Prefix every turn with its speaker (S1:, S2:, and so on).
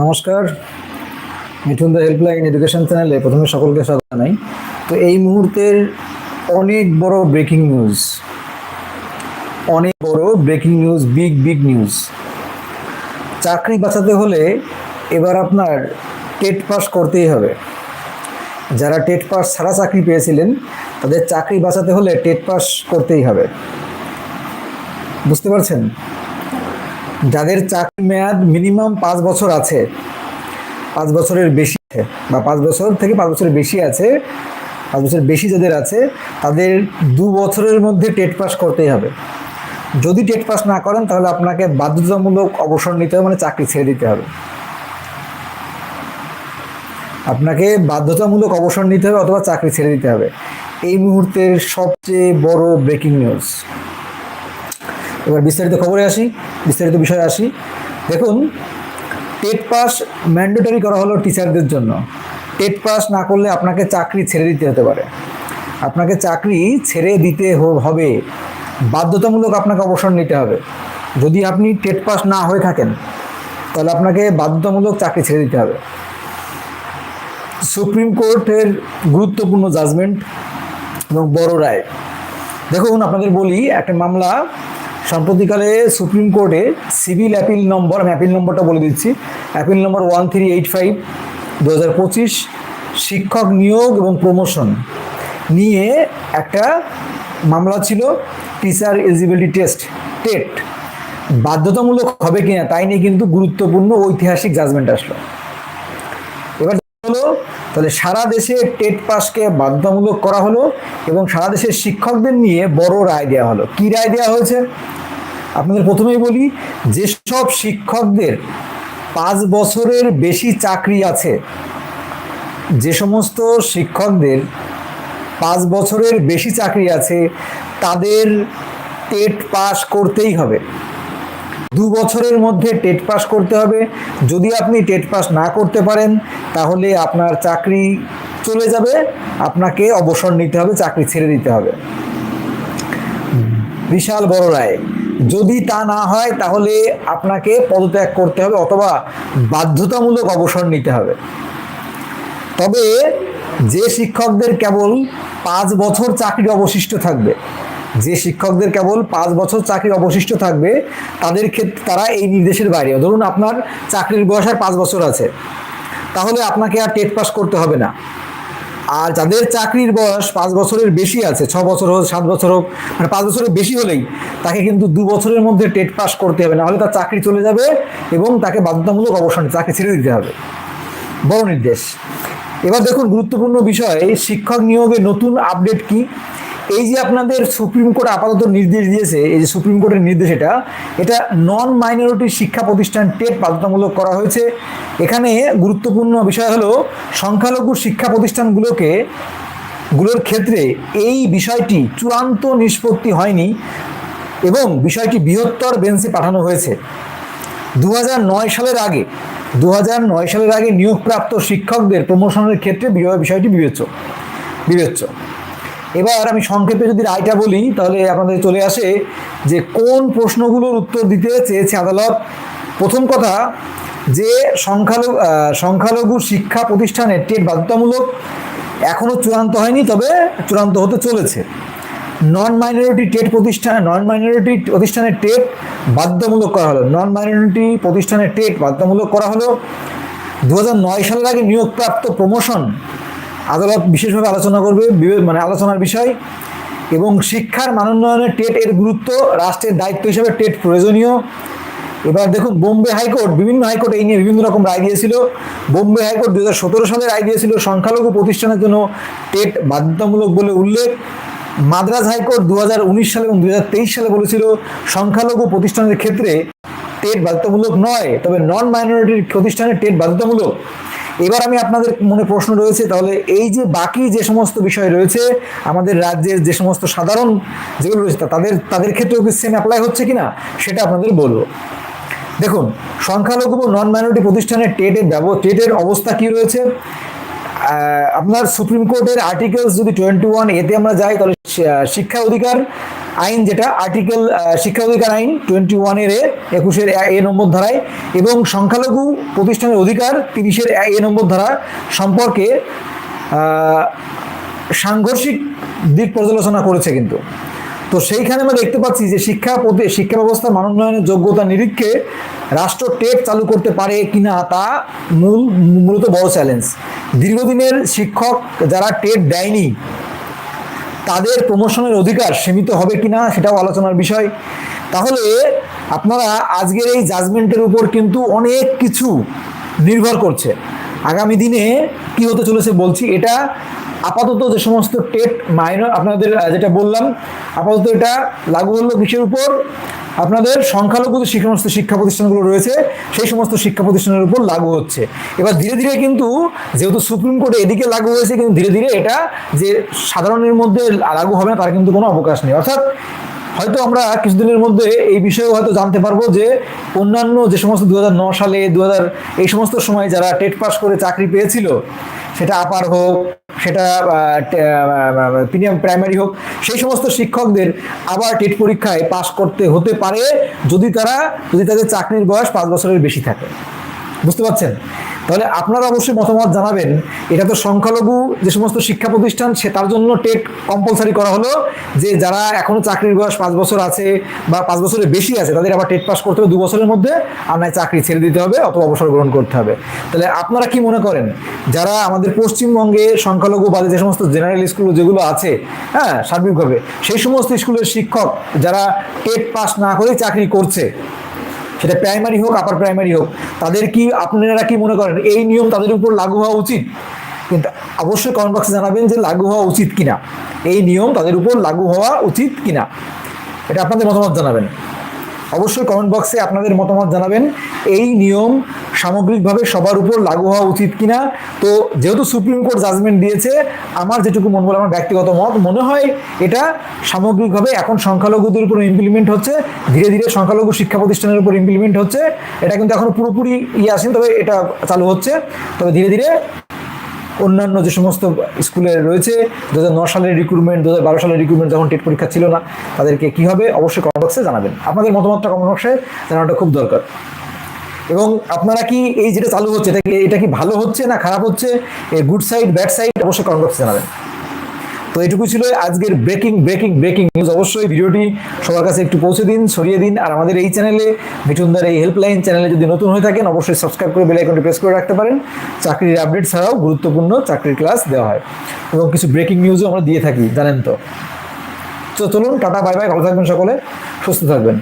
S1: নমস্কার। Mithun the helpline education চ্যানেলে প্রথমে সকলকে স্বাগত জানাই। তো এই মুহূর্তের অনেক বড় ব্রেকিং নিউজ অনেক বড় breaking news big big news চাকরি বাঁচাতে হলে এবার আপনার টেট পাস করতেই হবে। যারা টেট পাস ছাড়া চাকরি পেয়েছিলেন, তাদের চাকরি বাঁচাতে হলে টেট পাস করতেই হবে। বুঝতে পারছেন? যাদের চাকরি মেয়াদ মিনিমাম পাঁচ বছর আছে, পাঁচ বছরের বেশি বা পাঁচ বছর থেকে পাঁচ বছরের বেশি আছে, পাঁচ বছর বেশি যাদের আছে, তাদের দু বছরের মধ্যে টেট পাস করতেই হবে। যদি টেট পাস না করেন, তাহলে আপনাকে বাধ্যতামূলক অবসর নিতে হবে মানে চাকরি ছেড়ে দিতে হবে। আপনাকে বাধ্যতামূলক অবসর নিতে হবে, অথবা চাকরি ছেড়ে দিতে হবে। এই মুহূর্তের সবচেয়ে বড় ব্রেকিং নিউজ এবার বিস্তারিত খবরে আসি, বিস্তারিত বিষয়ে আসি। দেখুন, টেট পাস ম্যান্ডেটরি করা হলো টিচারদের জন্য। টেট পাস না করলে আপনাকে চাকরি ছেড়ে দিতে হতে পারে। আপনাকে চাকরি ছেড়ে দিতে হবে। বাধ্যতামূলক আপনাকে অবসর নিতে হবে। যদি আপনি টেট পাস না হয়ে থাকেন, তাহলে আপনাকে বাধ্যতামূলক চাকরি ছেড়ে দিতে হবে। সুপ্রিম কোর্টের গুরুত্বপূর্ণ জাজমেন্ট এবং বড় রায়। দেখুন, আপনাদের বলি, একটা মামলা সাম্প্রতিকালে সুপ্রিম কোর্টে সিভিল অ্যাপিল নম্বর, আমি অ্যাপিল নম্বরটা বলে দিচ্ছি, appeal number one three eight five দু হাজার পঁচিশ, শিক্ষক নিয়োগ এবং প্রমোশন নিয়ে একটা মামলা ছিল টিচার এলিজিবিলিটি টেস্ট টেট বাধ্যতামূলক হবে কিনা তাই নিয়ে কিন্তু গুরুত্বপূর্ণ ঐতিহাসিক জাজমেন্ট আসলো। এবার হলো তাহলে সারা দেশে টেট পাসকে বাধ্যতামূলক করা হলো এবং সারা দেশের শিক্ষকদের নিয়ে বড় রায় দেওয়া হলো। কি রায় দেওয়া হয়েছে? আপনাদের প্রথমেই বলি, যেসব শিক্ষকদের পাঁচ বছরের বেশি চাকরি আছে, যে সমস্ত শিক্ষকদের পাঁচ বছরের বেশি চাকরি আছে, তাদের টেট পাস করতেই হবে। দু বছরের মধ্যে টেট পাস করতে হবে। যদি আপনি টেট পাস না করতে পারেন, তাহলে আপনার চাকরি চলে যাবে। আপনাকে অবসর নিতে হবে, চাকরি ছেড়ে দিতে হবে। বিশাল বড় রায়। যদি তা না হয়, তাহলে আপনাকে পদত্যাগ করতে হবে অথবা বাধ্যতামূলক অবসর নিতে হবে। তবে যে শিক্ষকদের কেবল পাঁচ বছর চাকরি অবশিষ্ট থাকবে যে শিক্ষকদের কেবল পাঁচ বছর চাকরি অবশিষ্ট থাকবে, তাদের ক্ষেত্রে তারা এই নির্দেশের বাইরে। ধরুন আপনার চাকরির বয়স আর পাঁচ বছর আছে। তাহলে আপনাকে আর টেট পাস করতে হবে না। আর যাদের চাকরির বয়স পাঁচ বছরের বেশি আছে, ছ বছর হোক, সাত বছর হোক মানে পাঁচ বছরের বেশি হলেই, তাকে কিন্তু দু বছরের মধ্যে টেট পাস করতে হবে। না হলে তার চাকরি চলে যাবে এবং তাকে বাধ্যতামূলক অবসর চাকরি ছেড়ে দিতে হবে। বড় নির্দেশ। এবার দেখুন, গুরুত্বপূর্ণ বিষয় শিক্ষক নিয়োগে নতুন আপডেট কি? এই যে আপনাদের সুপ্রিম কোর্ট আপাতত নির্দেশ দিয়েছে, এই যে সুপ্রিম কোর্টের নির্দেশ এটা এটা নন মাইনরিটি শিক্ষা প্রতিষ্ঠান টেট বাধ্যতামূলক করা হয়েছে। এখানে গুরুত্বপূর্ণ বিষয় হলো, সংখ্যালঘু শিক্ষা প্রতিষ্ঠানগুলোকে, গুলোর ক্ষেত্রে এই বিষয়টি চূড়ান্ত নিষ্পত্তি হয়নি এবং বিষয়টি বৃহত্তর বেঞ্চে পাঠানো হয়েছে। দু হাজার নয় সালের আগে দু হাজার নয় সালের আগে নিয়োগপ্রাপ্ত শিক্ষকদের প্রমোশনের ক্ষেত্রে বিষয়টি বিবেচ্য বিবেচ্য। এবার আমি সংক্ষেপে যদি রায়টা বলি, তাহলে আপনাদের চলে আসে যে কোন প্রশ্নগুলোর উত্তর দিতে চেয়েছে আদালত। প্রথম কথা, যে সংখ্যালঘু সংখ্যালঘু শিক্ষা প্রতিষ্ঠানের টেট বাধ্যতামূলক এখনও চূড়ান্ত হয়নি, তবে চূড়ান্ত হতে চলেছে। নন মাইনরিটি টেট প্রতিষ্ঠান নন মাইনরিটি প্রতিষ্ঠানের টেট বাধ্যতামূলক করা হলো। নন মাইনরিটি প্রতিষ্ঠানের টেট বাধ্যতামূলক করা হলো। দু হাজার নয় সালের আগে নিয়োগপ্রাপ্ত প্রমোশন আদালত বিশেষভাবে আলোচনা করবে মানে আলোচনার বিষয়, এবং শিক্ষার মানোন্নয়নের টেট এর গুরুত্ব, রাষ্ট্রের দায়িত্ব হিসেবে টেট প্রয়োজনীয়। এবার দেখুন, বোম্বে হাইকোর্ট, বিভিন্ন হাইকোর্ট এই নিয়ে বিভিন্ন রকম রায় দিয়েছিল। বোম্বে হাইকোর্ট দু হাজার সতেরো সালে রায় দিয়েছিল সংখ্যালঘু প্রতিষ্ঠানের জন্য টেট বাধ্যতামূলক বলে উল্লেখ। মাদ্রাজ হাইকোর্ট দু হাজার উনিশ সালে এবং দু হাজার তেইশ সালে বলেছিল, সংখ্যালঘু প্রতিষ্ঠানের ক্ষেত্রে টেট বাধ্যতামূলক নয়, তবে নন মাইনরিটির প্রতিষ্ঠানের টেট বাধ্যতামূলক। এবার আমি আপনাদের মনে প্রশ্ন রয়েছে, তাহলে এই যে বাকি যে সমস্ত বিষয় রয়েছে, আমাদের রাজ্যের যে সমস্ত সাধারণ যেগুলো রয়েছে তাদের তাদের ক্ষেত্রেও কি সেম অ্যাপ্লাই হচ্ছে কিনা, সেটা আপনাদের বলব। দেখুন, সংখ্যালঘু নন মাইনরিটি প্রতিষ্ঠানের টেটের ব্যব টেটের অবস্থা কি রয়েছে? আপনার সুপ্রিম কোর্টের আর্টিকেলস যদি টোয়েন্টি ওয়ান এতে আমরা যাই, তাহলে শিক্ষা অধিকার আইন যেটা আর্টিকেল শিক্ষা অধিকার আইন টোয়েন্টি ওয়ানের এ একুশের এ- নম্বর ধারায় এবং সংখ্যালঘু প্রতিষ্ঠানের অধিকার তিরিশের এ- নম্বর ধারা সম্পর্কে সাংঘর্ষিক দিক পর্যালোচনা করেছে কিন্তু। তো সেইখানে আমরা দেখতে পাচ্ছি যে শিক্ষা শিক্ষা ব্যবস্থার মানোন্নয়নের যোগ্যতা নিরীক্ষে রাষ্ট্র টেট চালু করতে পারে কিনা তা মূল, মূলত বড় চ্যালেঞ্জ দীর্ঘদিনের শিক্ষক যারা টেট দেয়নি তাদের প্রমোশনের অধিকার সীমিত হবে কিনা সেটাও আলোচনার বিষয়। তাহলে আপনারা আজকের এই জাজমেন্টের উপর কিন্তু অনেক কিছু নির্ভর করছে। আগামী দিনে কি হতে চলেছে বলছি, এটা আপাতত যে সমস্ত টেট মাইনর আপনাদের যেটা বললাম, আপাতত এটা লাগু হলো কিসের উপর? আপনাদের সংখ্যালঘু যে সমস্ত শিক্ষা প্রতিষ্ঠানগুলো রয়েছে, সেই সমস্ত শিক্ষা প্রতিষ্ঠানের উপর লাগু হচ্ছে। এবার ধীরে ধীরে কিন্তু যেহেতু সুপ্রিম কোর্টে এদিকে লাগু হয়েছে, কিন্তু ধীরে ধীরে এটা যে সাধারণের মধ্যে লাগু হবে না, তার কিন্তু কোনো অবকাশ নেই। অর্থাৎ হয়তো আমরা কিছুদিনের মধ্যে এই বিষয়ে হয়তো জানতে পারব যে অন্যান্য যে সমস্ত দু সালে দু হাজার এই সমস্ত সময় যারা টেট পাস করে চাকরি পেয়েছিল, সেটা আপার হোক সেটা প্রিমিয়াম প্রাইমারি হোক, সেই সমস্ত শিক্ষকদের আবার টেট পরীক্ষায় পাশ করতে হতে পারে যদি তারা, যদি তাদের চাকরির বয়স পাঁচ বছরের বেশি থাকে। বুঝতে পারছেন? তাহলে আপনারা অবশ্যই মতামত জানাবেন। এটা তো সংখ্যালঘু যে সমস্ত শিক্ষা প্রতিষ্ঠান, সে তার জন্য টেট কম্পালসারি করা হলো যে যারা এখনও চাকরির বয়স পাঁচ বছর আছে বা পাঁচ বছরের বেশি আছে, তাদের আবার টেট পাস করতে হবে দু বছরের মধ্যে, আর চাকরি ছেড়ে দিতে হবে অথবা অবসর গ্রহণ করতে হবে। তাহলে আপনারা কি মনে করেন? যারা আমাদের পশ্চিমবঙ্গে সংখ্যালঘু বাদে যে সমস্ত জেনারেল স্কুল যেগুলো আছে হ্যাঁ সার্বিকভাবে, সেই সমস্ত স্কুলের শিক্ষক যারা টেট পাস না করেই চাকরি করছে সেটা প্রাইমারি হোক আপার প্রাইমারি হোক, তাদের কি, আপনারা কি মনে করেন এই নিয়ম তাদের উপর লাগু হওয়া উচিত? কিন্তু অবশ্যই কমেন্ট বক্সে জানাবেন যে লাগু হওয়া উচিত কিনা। এই নিয়ম তাদের উপর লাগু হওয়া উচিত কিনা। এটা আপনাদের মতামত জানাবেন। অবশ্যই কমেন্ট বক্সে আপনাদের মতামত জানাবেন। এই নিয়ম সামগ্রিকভাবে সবার উপর লাগু হওয়া উচিত কিনা? তো যেহেতু সুপ্রিম কোর্ট জাজমেন্ট দিয়েছে, আমার যেটুকু মন বলে, আমার ব্যক্তিগত মত, মনে হয় এটা সামগ্রিকভাবে এখন সংখ্যালঘুদের উপর ইমপ্লিমেন্ট হচ্ছে, ধীরে ধীরে সংখ্যালঘু শিক্ষা প্রতিষ্ঠানের উপর ইমপ্লিমেন্ট হচ্ছে। এটা কিন্তু এখনও পুরোপুরি ইয়ে আসেনি, তবে এটা চালু হচ্ছে। তবে ধীরে ধীরে অন্যান্য যে সমস্ত স্কুলে রয়েছে দু হাজার সালের রিক্রুটমেন্ট দু হাজার বারো সালের রিক্রুটমেন্ট যখন টেট পরীক্ষা ছিল না, তাদেরকে কী হবে? অবশ্যই কমেন্ট বক্সে জানাবেন। আপনাদের মতামতটা কমেন্ট বক্সে জানানোটা খুব দরকার। এবং আপনারা কি এই যেটা চালু হচ্ছে, এটা কি এটা কি ভালো হচ্ছে না খারাপ হচ্ছে? গুড সাইড ব্যাড সাইড অবশ্যই কমেন্ট বক্সে জানাবেন। তো এটুকু ছিল আজকের ব্রেকিং ব্রেকিং ব্রেকিং নিউজ অবশ্যই ভিডিওটি সবার কাছে একটু পৌঁছে দিন, ছড়িয়ে দিন। আর আমাদের এই চ্যানেলে মিঠুনদার এই হেল্পলাইন চ্যানেলে যদি নতুন হয়ে থাকেন, অবশ্যই সাবস্ক্রাইব করে বেল আইকনটি প্রেস করে রাখতে পারেন। চাকরির আপডেট ছাড়াও গুরুত্বপূর্ণ চাকরির ক্লাস দেওয়া হয়। এবং কিছু ব্রেকিং নিউজও আমরা দিয়ে থাকি, জানেন তো। তো চলুন, টাটা বাই বাই ভালো থাকবেন সকলে, সুস্থ থাকবেন।